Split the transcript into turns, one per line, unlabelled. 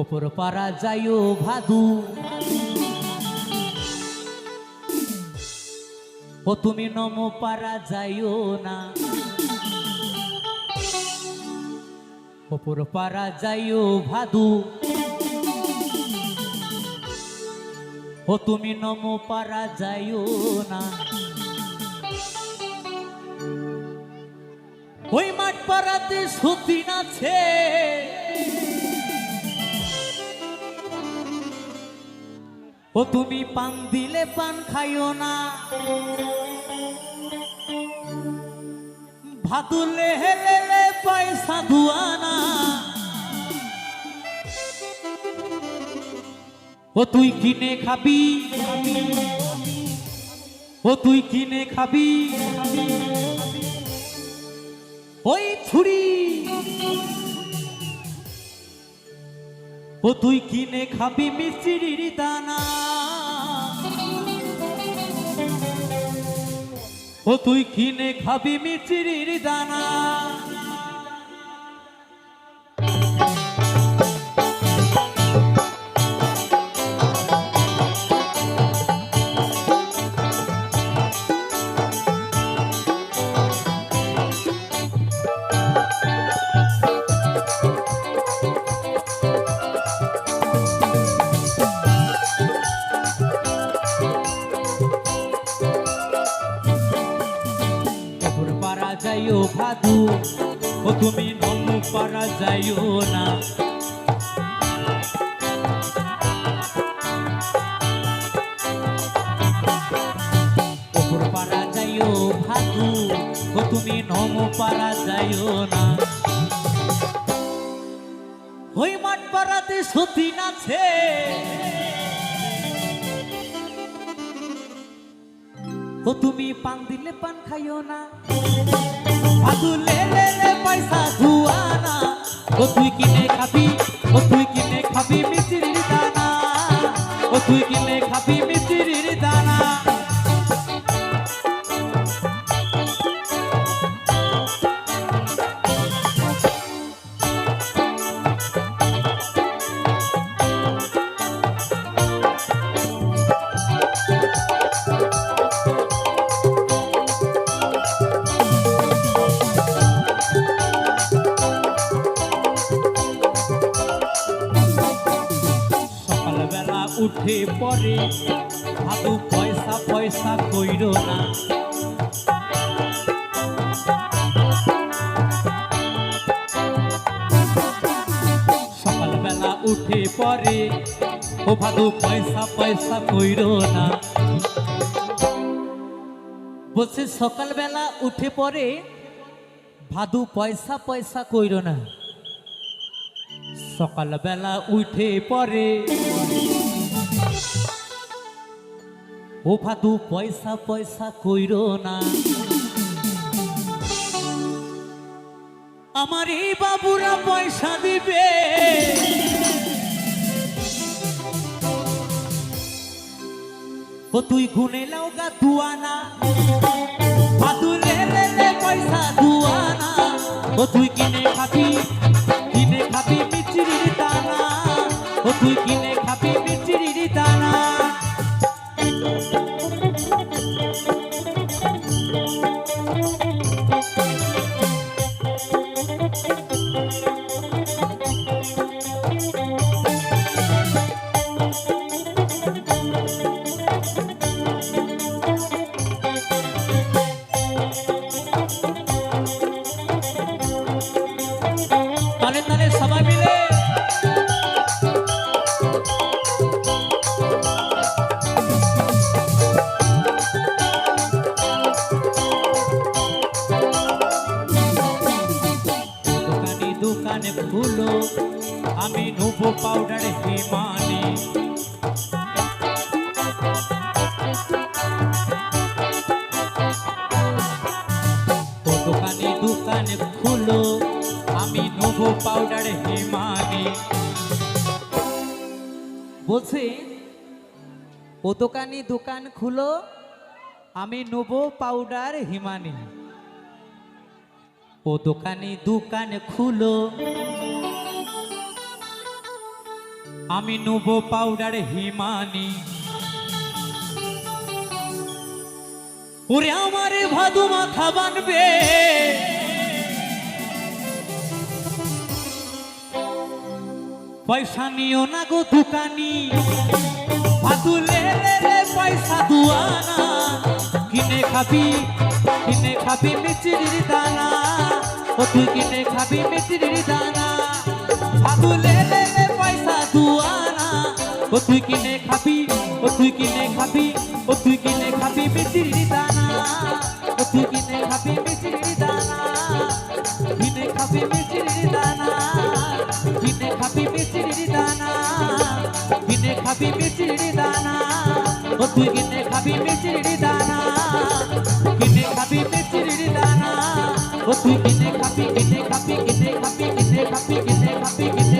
ওপর পাড়া যাইও ভাদু। ও তুমি নম পাড়া যাইও না। ওপর পাড়া যাইও ভাদু। ও তুমি নম পাড়া যাইও না। ওই মাঠ পাড়াতে সতীন আছে। ও তুমি পান দিলে পান খাইও না। ভাদুলে হেলে পয়সা দুয়ানা ও তুই কিনে খাবি? ও তুই কিনে খাবি? ওই ছুরি। ও তুই কিনে খাবি মিষ্টির দানা। ও তুই কিনে খাবি মিষ্টির দানা। ভাদু ও তুমি নমু পাড়া যাইও না। পাড়া যাইও ভাদু ও তুমি নমু পাড়া যাইও না। ওই মাঠ পাড়াতে সতীন আছে ও তুমি পান দিলে পান খাইও না। ভাদু লে লে লে পয়সা ধুয়ানা ও তুই কিনে খাবি, ও তুই কিনে খাবি মিশ্রি দানা। ও তুই কিনে উঠে পরে ভাদু পয়সা পয়সা কইর না। সকালবেলা উঠে পরে, ও ভাদু পয়সা পয়সা কইর না। বলছে, সকালবেলা উঠে পরে ভাদু পয়সা পয়সা কইর না। সকালবেলা উঠে পরে ও ভাদু পয়সা পয়সা কইর না। আমার এই বাবুরা পয়সা দিবে। ও তুই গুনে লাও গা দুয়ানা। ভাদু লে পয়সা দুয়ানা। ও তুই কিনে খাবি দোকানে খুলো আমি নেব পাউডার হিমানি তো দোকানে দোকানে খুলো, আমি নেব পাউডার হিমানি বলছে, ও দোকানি দোকান খুলো, আমি নেব পাউডার হিমানি ও দোকানি দোকান খুলো। আমি নেব পাউডার হিমানি। ওরে আমারে ভাদু মাথা বানবে। পয়সা নিও না গো দোকানি। ভাদু লে লে পয়সা দুয়ানা। কিনে খাবি কিনে খাবি মিচিরির দানা। ও কিনে খাবি মিচিরির দানা। ভাদু লে লে লে পয়সা দুয়ানা। ও কিনে খাবি ও খাবি ও খাবি মিচিরির দানা। ও কিনে খাবি মিচিরির দানা। কিনে খাবি মিচিরির দানা। কিনে খাবি মিচিরির দানা। কিনে খাবি মিচিরির দানা। ও কিনে Thank you.